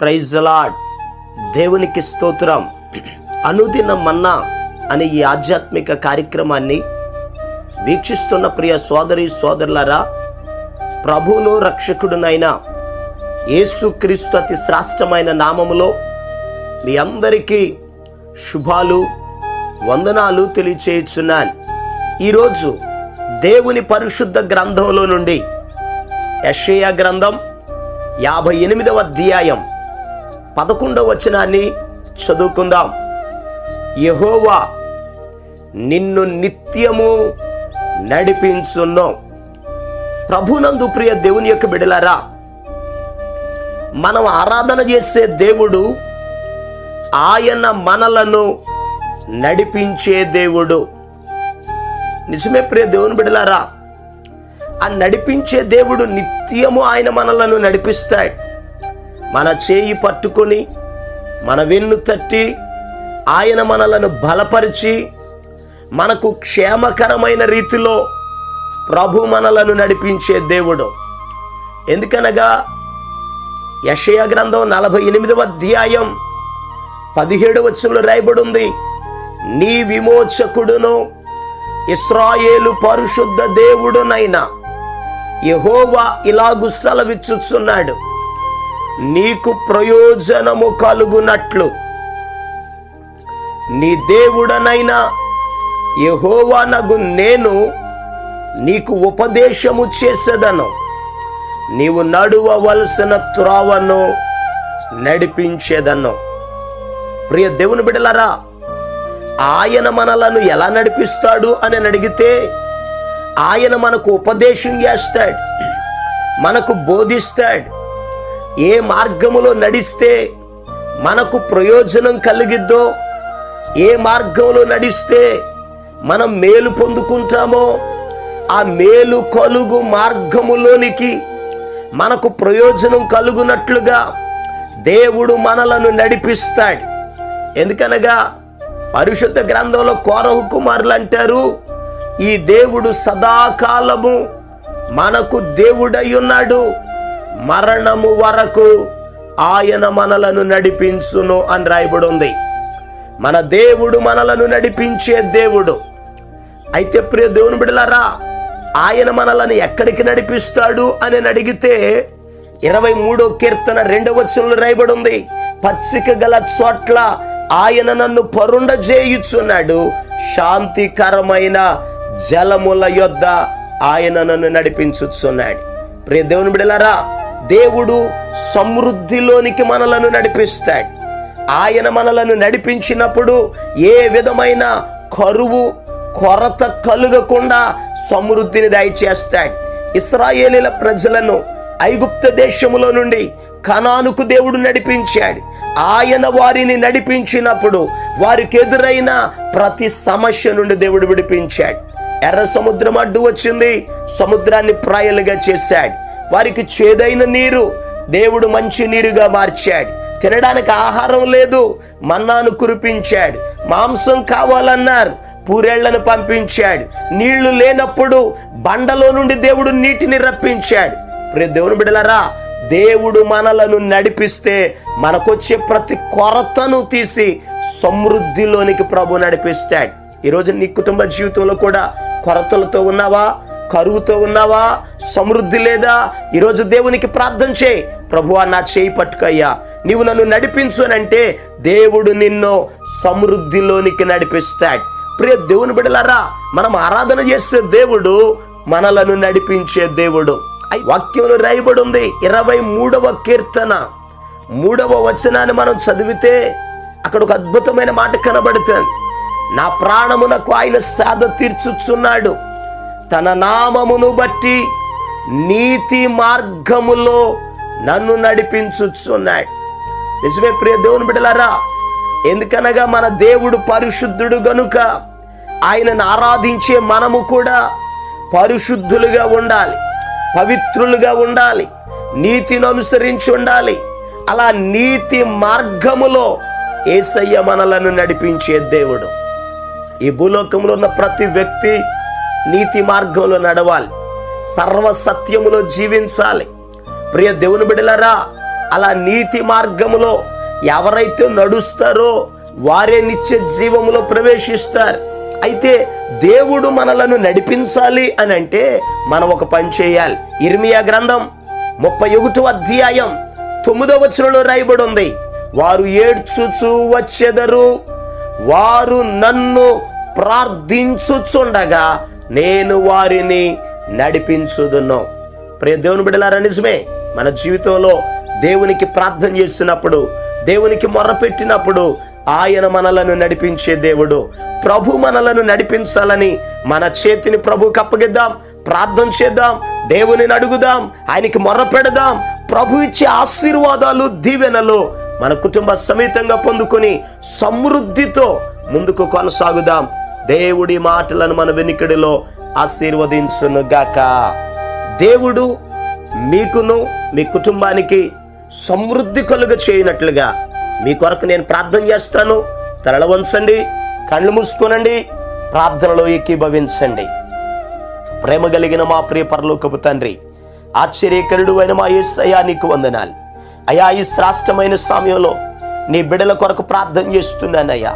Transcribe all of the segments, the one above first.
Praise lord దేవునికి స్తోత్రం. అనుదిన మన్నా అనే ఈ ఆధ్యాత్మిక కార్యక్రమాన్ని వీక్షిస్తున్న ప్రియ సోదరి సోదరులరా ప్రభువును రక్షకుడునైన యేసుక్రీస్తు అతి శ్రేష్టమైన నామములో మీ అందరికీ శుభాలు వందనాలు తెలియచేయుచున్నాను. ఈరోజు దేవుని పరిశుద్ధ గ్రంథంలో నుండి యెషయా గ్రంథం యాభై ఎనిమిదవ అధ్యాయం పదకొండవ వచనాన్ని చదువుకుందాం. యహోవా నిన్ను నిత్యము నడిపించును ప్రభునందు ప్రియ దేవుని యొక్క బిడలారా మనం ఆరాధన చేసే దేవుడు ఆయన మనలను నడిపించే దేవుడు. నిజమే ప్రియ దేవుని బిడలారా ఆ నడిపించే దేవుడు నిత్యము ఆయన మనలను నడిపిస్తాడు. మన చేయి పట్టుకొని మన వెన్ను తట్టి ఆయన మనలను బలపరిచి మనకు క్షేమకరమైన రీతిలో ప్రభు మనలను నడిపించే దేవుడు. ఎందుకనగా యషయ గ్రంథం నలభై ఎనిమిదవ అధ్యాయం పదిహేడు వచ్చంలో రాయబడి ఉంది నీ విమోచకుడును ఇస్రాయేలు పరిశుద్ధ దేవుడునైనా యహోవా ఇలాగు సెలవిచ్చుచున్నాడు. నీకు ప్రయోజనము కలుగునట్లు. నీ దేవుడనైనా యహోవానగు నేను నీకు ఉపదేశము చేసేదను. నీవు నడువవలసిన త్రోవను నడిపించేదను. ప్రియ దేవుని బిడలరా ఆయన మనలను ఎలా నడిపిస్తాడు అని అడిగితే ఆయన మనకు ఉపదేశం చేస్తాడు మనకు బోధిస్తాడు ఏ మార్గములో నడిస్తే మనకు ప్రయోజనం కలిగిద్దో ఏ మార్గంలో నడిస్తే మనం మేలు పొందుకుంటామో ఆ మేలు కలుగు మార్గములోనికి మనకు ప్రయోజనం కలుగునట్లుగా దేవుడు మనలను నడిపిస్తాడు. ఎందుకనగా పరిశుద్ధ గ్రంథంలో కోరహు కుమారులు అంటారు ఈ దేవుడు సదాకాలము మనకు దేవుడై ఉన్నాడు. మరణము వరకు ఆయన మనలను నడిపించును అని రాయబడి ఉంది మన దేవుడు మనలను నడిపించే దేవుడు. అయితే ప్రియ దేవుని బిడలారా ఆయన మనలను ఎక్కడికి నడిపిస్తాడు అని అడిగితే ఇరవై మూడో కీర్తన రెండవ వచనంలో రాయబడి ఉంది పచ్చిక గల చోట్ల ఆయన నన్ను పరుండ చేయుచున్నాడు శాంతికరమైన జలముల యొద్ద ఆయన నన్ను నడిపించుచున్నాడు. ప్రియ దేవుని బిడలారా దేవుడు సమృద్ధిలోనికి మనలను నడిపిస్తాడు. ఆయన మనలను నడిపించినప్పుడు ఏ విధమైన కరువు కొరత కలుగకుండా సమృద్ధిని దయచేస్తాడు. ఇస్రాయేలీల ప్రజలను ఐగుప్త దేశములో నుండి కనానుకు దేవుడు నడిపించాడు. ఆయన వారిని నడిపించినప్పుడు వారికి ఎదురైన ప్రతి సమస్య నుండి దేవుడు విడిపించాడు. ఎర్ర సముద్రం అడ్డు వచ్చింది సముద్రాన్ని ప్రాయలుగా చేశాడు. వారికి చేదైన నీరు. దేవుడు మంచి నీరుగా మార్చాడు. తినడానికి ఆహారం లేదు. మన్నాను కురిపించాడు. మాంసం కావాలన్నారు. పూరేళ్ళను పంపించాడు. నీళ్ళు లేనప్పుడు బండలో నుండి దేవుడు నీటిని రప్పించాడు. దేవుని బిడలరా దేవుడు మనలను నడిపిస్తే మనకొచ్చే ప్రతి కొరతను తీసి సమృద్ధిలోనికి ప్రభు నడిపిస్తాడు. ఈరోజు నీ కుటుంబ జీవితంలో కూడా కొరతలతో ఉన్నావా? కరువుతో ఉన్నావా? సమృద్ధి లేదా? ఈరోజు దేవునికి ప్రార్థన చేయి. ప్రభువా నా చేయి పట్టుకయ్యా నీవు నన్ను నడిపించు అని అంటే దేవుడు నిన్ను సమృద్ధిలోనికి నడిపిస్తాడు. ప్రియ దేవుని బిడలారా మనం ఆరాధన చేసే దేవుడు మనలను నడిపించే దేవుడు. ఐ- వాక్యంలో రాయబడి ఉంది ఇరవై మూడవ కీర్తన. మూడవ వచనాన్ని మనం చదివితే అక్కడ ఒక అద్భుతమైన మాట కనబడుతుంది. నా ప్రాణమునకు ఆయన సాధ తీర్చుచున్నాడు. తన నామమును బట్టి నీతి మార్గములో నన్ను నడిపించుచున్నాడు. నిజమే ప్రియ దేవుని బిడలారా ఎందుకనగా మన దేవుడు పరిశుద్ధుడు గనుక ఆయనను ఆరాధించే మనము కూడా పరిశుద్ధులుగా ఉండాలి పవిత్రులుగా ఉండాలి నీతిని అనుసరించి ఉండాలి. అలా నీతి మార్గములో ఏసయ్య మనలను నడిపించే దేవుడు. ఈ భూలోకంలో ఉన్న ప్రతి వ్యక్తి నీతి మార్గంలో నడవాలి. సర్వ సత్యములో జీవించాలి. ప్రియ దేవుని బిడలరా అలా నీతి మార్గములో ఎవరైతే నడుస్తారో వారే నిత్య జీవములో ప్రవేశిస్తారు. అయితే దేవుడు మనలను నడిపించాలి అని అంటే మనం ఒక పని చేయాలి. ఇర్మియా గ్రంథం ముప్పై ఒకటో అధ్యాయం తొమ్మిదవ వచనంలో రాయబడి ఉంది వారు ఏడ్చుచు వచ్చెదరు వారు నన్ను ప్రార్థించుచుండగా నేను వారిని నడిపించుదును. ప్రియ దేవుని బిడలారా నిజమే మన జీవితంలో దేవునికి ప్రార్థన చేస్తున్నప్పుడు దేవునికి మొరపెట్టినప్పుడు ఆయన మనలను నడిపించే దేవుడు. ప్రభు మనలను నడిపించాలని మన చేతిని ప్రభుకి అప్పగిద్దాం ప్రార్థన చేద్దాం దేవునిని అడుగుదాం ఆయనకి మొర్ర పెడదాం ప్రభు ఇచ్చే ఆశీర్వాదాలు దీవెనలు మన కుటుంబ సమేతంగా పొందుకొని సమృద్ధితో ముందుకు కొనసాగుదాం. దేవుడి మాటలను మన వెనుకడిలో ఆశీర్వదించును గాక దేవుడు మీకును మీ కుటుంబానికి సమృద్ధి కలుగ చేయనట్లుగా మీ కొరకు నేను ప్రార్థన చేస్తాను. తరల వంచండి కళ్ళు మూసుకోనండి ప్రార్థనలో ఎక్కిభవించండి ప్రేమ కలిగిన మా ప్రియ పరలోకపు తండ్రి ఆశ్చర్యకరుడు అయిన మా యేసయ్యా నీకు వందనాలు. అయా ఈ శ్రాష్టమైన సమయంలో నీ బిడల కొరకు ప్రార్థన చేస్తున్నానయ్యా.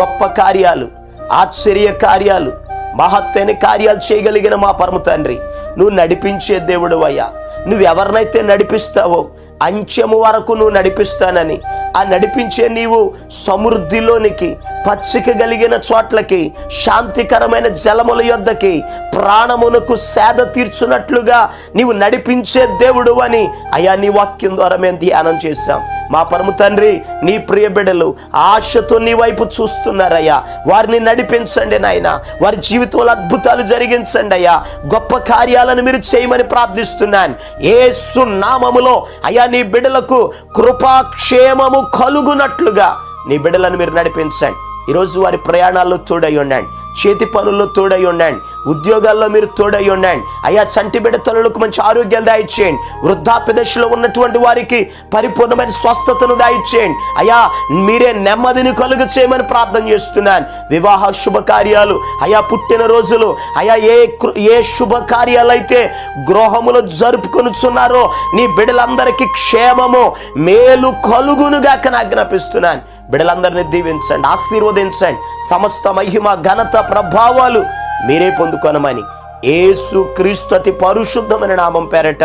గొప్ప కార్యాలు ఆశ్చర్య కార్యాలు మహత్తైన కార్యాలు చేయగలిగిన మా పరమ తండ్రి. నువ్వు నడిపించే దేవుడు అయ్యా. నువ్వెవరినైతే నడిపిస్తావో అంచెము వరకు నువ్వు నడిపిస్తానని ఆ నడిపించే నీవు సమృద్ధిలోనికి పచ్చిక కలిగిన చోట్లకి శాంతికరమైన జలముల యొద్దకి ప్రాణమునకు సేద తీర్చున్నట్లుగా నీవు నడిపించే దేవుడు అని అయా నీ వాక్యం ద్వారా మేము ధ్యానం చేశాం. మా పరమ తండ్రి నీ ప్రియ బిడ్డలు ఆశతో నీ వైపు చూస్తున్నారయ్యా. వారిని నడిపించండి నాయన. వారి జీవితంలో అద్భుతాలు జరిగించండి అయ్యా. గొప్ప కార్యాలను మీరు చేయమని ప్రార్థిస్తున్నాను. ఏ సున్నామములో అయ్యా నీ బిడ్డలకు కృపాక్షేమము కలుగునట్లుగా నీ బిడ్డలను మీరు నడిపించండి. ఈరోజు వారి ప్రయాణాల్లో తోడై ఉండండి. చేతి పనుల్లో తోడై ఉండండి. ఉద్యోగాల్లో మీరు తోడై ఉండండి. అయ్యా చంటి బిడ్డ తొలలకు మంచి ఆరోగ్యాలు దాయిచ్చేయండి. వృద్ధాప్య దశలో ఉన్నటువంటి వారికి పరిపూర్ణమైన స్వస్థతను దాయిచ్చేయండి. అయ్యా మీరే నెమ్మదిని కలుగు చేయమని ప్రార్థన చేస్తున్నాను. వివాహ శుభకార్యాలు అయా పుట్టిన రోజులు అయా ఏ కృ- ఏ శుభకార్యాలైతే గృహములో జరుపుకొనుచున్నారో నీ బిడ్డలందరికీ క్షేమము మేలు కలుగునుగాక నేను ఆజ్ఞాపిస్తున్నాను. బిడలందరినీ దీవించండి ఆశీర్వదించండి. సమస్త మహిమ ఘనత ప్రభావాలు మీరే పొందుకొనమని ఏసు క్రీస్తు అతి పరిశుద్ధమైన నామం పేరట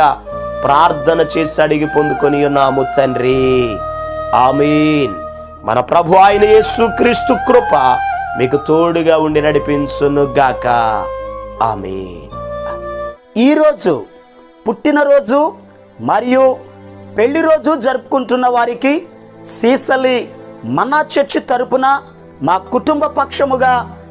ప్రార్థన చేసి అడిగి పొందుకొని ఉన్నాము తండ్రి. ఆమీన్. మన ప్రభు ఆయన యేసు క్రీస్తు కృప మీకు తోడుగా ఉండి నడిపించును గాక. ఆమీన్. ఈరోజు పుట్టినరోజు మరియు పెళ్ళి రోజు జరుపుకుంటున్న వారికి సీసలి మన్నా చర్చి తరపున మా కుటుంబ పక్షముగా